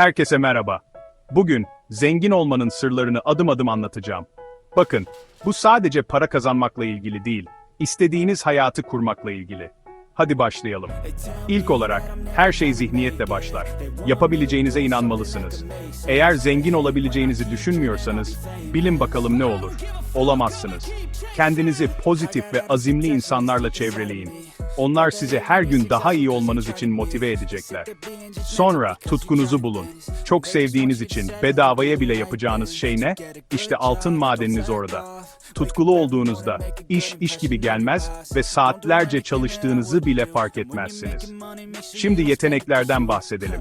Herkese merhaba. Bugün zengin olmanın sırlarını adım adım anlatacağım. Bakın, bu sadece para kazanmakla ilgili değil, istediğiniz hayatı kurmakla ilgili. Hadi başlayalım. İlk olarak, her şey zihniyetle başlar. Yapabileceğinize inanmalısınız. Eğer zengin olabileceğinizi düşünmüyorsanız, bilin bakalım ne olur. Olamazsınız. Kendinizi pozitif ve azimli insanlarla çevreleyin. Onlar sizi her gün daha iyi olmanız için motive edecekler. Sonra tutkunuzu bulun. Çok sevdiğiniz için bedavaya bile yapacağınız şey ne? İşte altın madeniniz orada. Tutkulu olduğunuzda iş iş gibi gelmez ve saatlerce çalıştığınızı bile fark etmezsiniz. Şimdi yeteneklerden bahsedelim.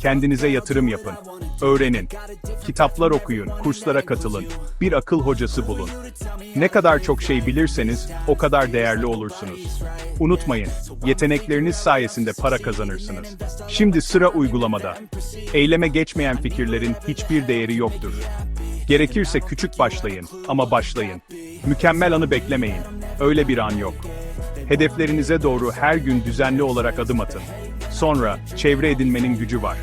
Kendinize yatırım yapın. Öğrenin. Kitaplar okuyun, kurslara katılın. Bir akıl hocası bulun. Ne kadar çok şey bilirseniz o kadar değerli olursunuz. Unutmayın, yetenekleriniz sayesinde para kazanırsınız. Şimdi sıra uygulamada. Eyleme geçmeyen fikirlerin hiçbir değeri yoktur. Gerekirse küçük başlayın ama başlayın. Mükemmel anı beklemeyin. Öyle bir an yok. Hedeflerinize doğru her gün düzenli olarak adım atın. Sonra çevre edinmenin gücü var.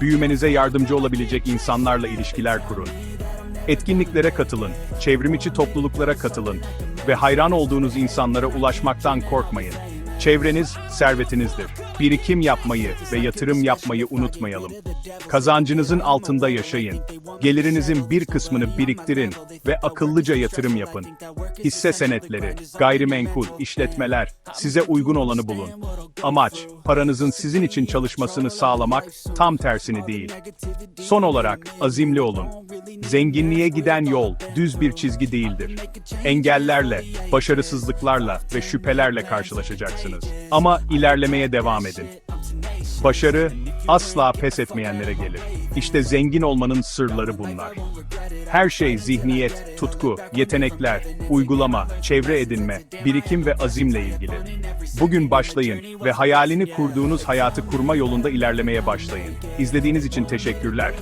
Büyümenize yardımcı olabilecek insanlarla ilişkiler kurun. Etkinliklere katılın, çevrimiçi topluluklara katılın ve hayran olduğunuz insanlara ulaşmaktan korkmayın. Çevreniz servetinizdir. Birikim yapmayı ve yatırım yapmayı unutmayalım. Kazancınızın altında yaşayın. Gelirinizin bir kısmını biriktirin ve akıllıca yatırım yapın. Hisse senetleri, gayrimenkul, işletmeler, size uygun olanı bulun. Amaç, paranızın sizin için çalışmasını sağlamak, tam tersini değil. Son olarak, azimli olun. Zenginliğe giden yol, düz bir çizgi değildir. Engellerle, başarısızlıklarla ve şüphelerle karşılaşacaksınız. Ama ilerlemeye devam edin. Başarı, asla pes etmeyenlere gelir. İşte zengin olmanın sırları bunlar. Her şey zihniyet, tutku, yetenekler, uygulama, çevre edinme, birikim ve azimle ilgili. Bugün başlayın ve hayalini kurduğunuz hayatı kurma yolunda ilerlemeye başlayın. İzlediğiniz için teşekkürler.